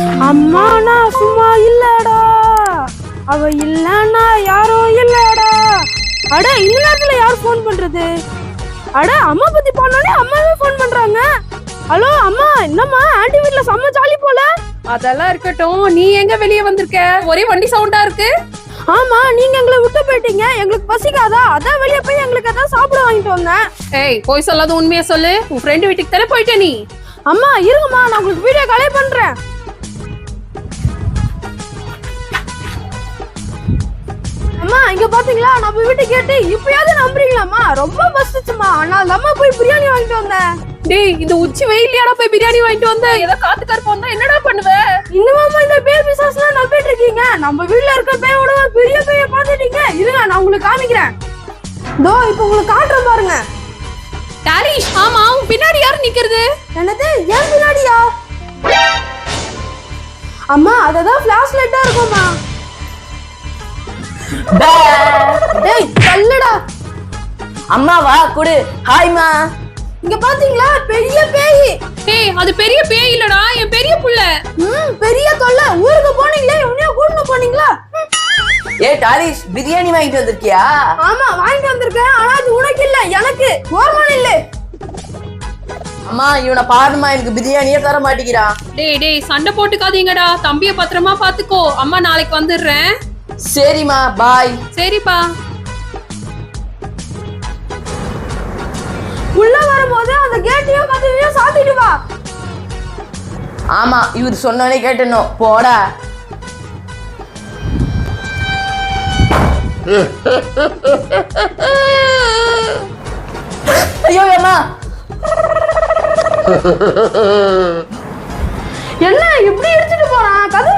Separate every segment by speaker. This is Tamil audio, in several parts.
Speaker 1: அம்மா நான் சும்மா இல்லடா. அவ இல்லன்னா யாரோ இல்லடா அட இந்த நேரத்துல யார் ஃபோன் பண்றது? அட அம்மா பத்தி போனோடனே அம்மாவே ஃபோன் பண்றாங்க. ஹலோ அம்மா என்னம்மா ஆன்டி வீட்ல செம்ம ஜாலி போல?
Speaker 2: அதெல்லாம் இருக்கட்டும். நீ எங்க வெளிய வந்திருக்க? ஒரே வண்டி சவுண்டா இருக்கு.
Speaker 1: ஆமா நீங்க எங்களை விட்டு போயிட்டீங்க. எங்களுக்கு பசிக்காதா? அதான் வெளியே போய் எங்களுக்கு அதான் சாப்பிட வாங்கிட்டு வந்தேன்.
Speaker 2: ஏய் போய் சொல்லாத உண்மையா சொல்லு. உன் ஃப்ரெண்டு வீட்டுக்கு தானே போயிட்ட நீ?
Speaker 1: அம்மா இருங்கம்மா நான் உங்களுக்கு வீடியோ காலே பண்றேன். அம்மா இங்க பாத்தீங்களா? நம்ம வீட்டு கேட்டு இப்பயாவது நம்புறீங்களாம்மா? ரொம்ப பசிச்சுமா. ஆனால் அம்மா போய் பிரியாணி வாங்கிட்டு வந்தேன்.
Speaker 2: டேய் இந்த உச்சி வெயிலியாடா போய் பிரியாணி வாங்கிட்டு வந்த? ஏதோ காத்து கருப்பு வந்தா என்னடா பண்ணுவ?
Speaker 1: இன்னுமாமா இந்த பேய் பிசாஸ்லாம் நம்பிட்டு இருக்கீங்க. நம்ம வீட்ல இருக்க பேயோட பெரிய பேய பாத்துட்டீங்க இருங்க நான் உங்களுக்கு காமிக்கிறேன். தோ இப்போ உங்களுக்கு காட்டுறேன் பாருங்க.
Speaker 2: டாலிஷ் ஆமா உன் பின்னாடி யாரு நிக்கிறது?
Speaker 1: என்னது ஏன் பின்னாடியா? அம்மா அததான் ஃபிளாஷ் லைட்டா இருக்கும்மா. டேய் தள்ளுடா.
Speaker 3: அம்மாவா குடு. ஹாய்மா
Speaker 1: இங்க பாத்தீங்களா? பெரிய பேய்.
Speaker 2: ஏய் அது பெரிய பேய் இல்லடா என் பெரிய புள்ள.
Speaker 1: ம் பெரிய தொல்லை. ஊருக்கு போனீங்களே உன்னைய கூட்டிட்டு போனீங்களா.
Speaker 3: ஏ டாலிஷ் பிரியாணி வாங்கிட்டு வந்திருக்கியா?
Speaker 1: ஆமா வாங்கிட்டு வந்திருக்கேன். ஆனா அது உனக்கு இல்ல எனக்கு. ஓர்மன் இல்ல.
Speaker 3: அம்மா இவனை பாருமா எனக்கு பிரியாணியே தர மாட்டேங்கிறான்.
Speaker 2: டேய் டேய் சண்டை போட்டுக்காதீங்கடா. தம்பிய பத்திரமா பாத்துக்கோ. அம்மா நாளைக்கு வந்துடுறேன்.
Speaker 3: சரிம்மா பாய்
Speaker 2: சரிப்பா.
Speaker 1: உள்ள வரும்போது அந்த கேட்டையும் கதவையும் சாத்திட்டு வா.
Speaker 3: ஆமா இவர் சொன்னோனே கேட்டணும் போடா. ஐயோ அம்மா
Speaker 1: என்ன இப்படி எடுத்துட்டு போறான்? கதவு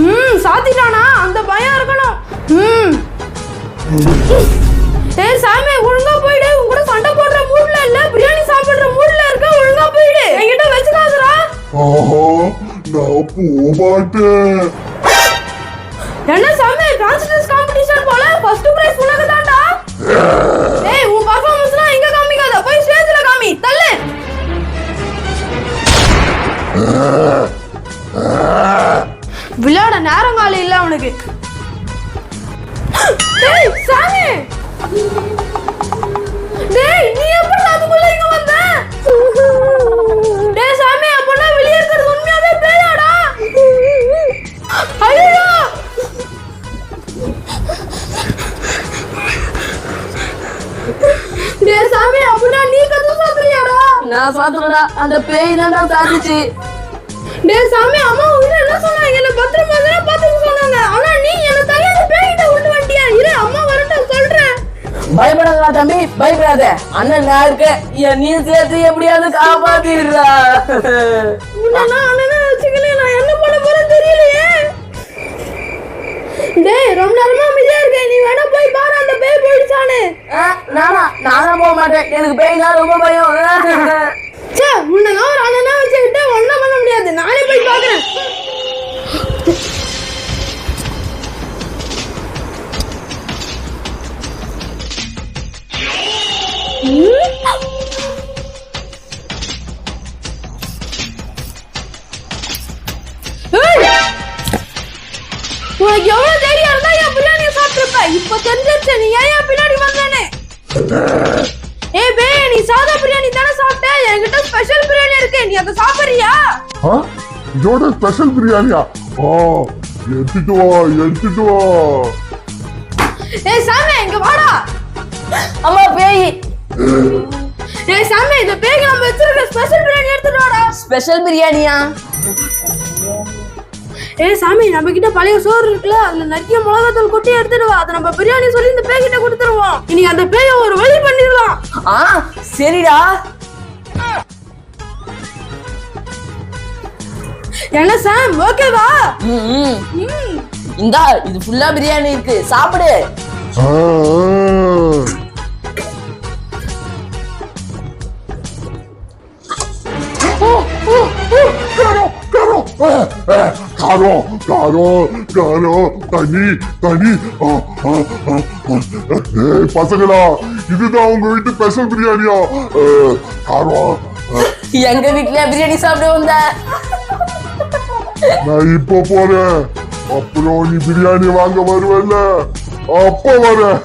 Speaker 1: ம் சாத்திட்டானா? அந்த பயம் இருக்கணும். ம். ஏய் சாமி ஒழுங்கா போயிடு. உன் கூட சண்டை போடுற மூட்ல இல்ல பிரியாணி சாப்பிடுற மூட்ல இருக்க ஒழுங்கா போயிடு. என்கிட்ட வச்சுக்காதடா.
Speaker 4: ஆஹா நான் போக மாட்டேன்
Speaker 1: என்ன சாமி கான்ஸ்டன்ஸ் காம்படிஷன் போல? ஃபர்ஸ்ட் பிரைஸ் உனக்கு தான்டா ஏய் உன் பர்ஃபார்மன்ஸ்லாம் எங்க காமிக்காத. போய் ஸ்டேஜ்ல காமி. தள்ளு. அவனுக்கு டேய் சாமி! டேய் நீ எப்படி அதுக்குள்ள இங்க வந்த? டேய் சாமி அப்பனா வெளிய இருக்கிறது உண்மையாவே பேயாடா ஐயோ! டேய் சாமி அப்பனா நீ கத்து சாப்பிடுறியாடா
Speaker 3: நான் சாத்துறடா அந்த பேய் தான் சாத்துச்சு.
Speaker 1: டேய் சாமி அம்மா உன்ன என்ன சொன்னாங்க? என்ன பத்திரமா தான் பாத்துக்க சொன்னாங்க ஆனா நீ என்ன தனியா பேய்கிட்ட விட்டு வண்டியா இரு அம்மா வரட்டும் சொல்றேன்.
Speaker 3: பயப்படாதா தம்பி பயப்படாத. அண்ணன் நான் இருக்கேன். என் நீ சேர்த்து எப்படியாவது காப்பாத்திடுறா.
Speaker 1: உன்னை அண்ணனை வச்சுக்கல நான் என்ன பண்ண போறேன்னு தெரியலையே. டேய் ரொம்ப நேரமா அமைதியா இருக்கேன் நீ வேணா போய் பாரு அந்த பேய் போயிடுச்சானு
Speaker 3: நானா? நானா போக மாட்டேன். எனக்கு பேய்னா ரொம்ப பயம்.
Speaker 1: ச்சே உனக்கு எவ்வளவு தைரியம் இருந்தா என் பிரியாணியை சாப்பிட்டுருப்ப? இப்ப தெரிஞ்சிருச்சு நீ ஏன் என் பின்னாடி வந்தானே ஏய் பே நீ சாதா பிரியாணி தானே சாப்பிட்ட? என்கிட்ட ஸ்பெஷல் பிரியாணி இருக்கு. நீ அதை சாப்பிடுறியா?
Speaker 4: இதோட ஸ்பெஷல் பிரியாணியா? ஆ எடுத்துட்டு வா எடுத்துட்டு வா.
Speaker 1: ஏய் சாமி இங்க வாடா.
Speaker 3: அம்மா பேய்.
Speaker 1: ஏய் சாமி இந்த பேய்க்கு நம்ம வச்சிருக்க ஸ்பெஷல் பிரியாணி எடுத்துட்டு வாடா.
Speaker 3: ஸ்பெஷல் பிரியாணியா?
Speaker 1: ஏய் சாமி நம்ம கிட்ட பழைய சோறு இருக்குல்ல அதுல நிறைய மிளகாத்தூள் கொட்டி எடுத்துட்டு வா. அதை நம்ம பிரியாணி சொல்லி இந்த பேய் கிட்ட கொடுத்துருவோம். இனி அந்த பேயை ஒரு வழி பண்ணிடலாம்.
Speaker 3: ஆ சரிடா.
Speaker 1: என்ன சாம்? ஓகேவா
Speaker 3: இந்தா இது ஃபுல்லா பிரியாணி இருக்கு. சாப்பிடு.
Speaker 4: ஆ, ஆ. காரம் காரம் ஆ, ஆ, காரம் காரம் காரம் ஆ, ஆ, ஆ, ஆ. ஏய், பசங்களா இதுதான் உங்க வீட்டு ஸ்பெஷல் பிரியாணியா? ஆ,
Speaker 3: எங்க வீட்ல பிரியாணி சாப்பிட வந்த?
Speaker 4: நான் இப்போ போறேன். அப்புறம் நீ பிரியாணி வாங்க வருவல்ல. அப்ப வரேன்.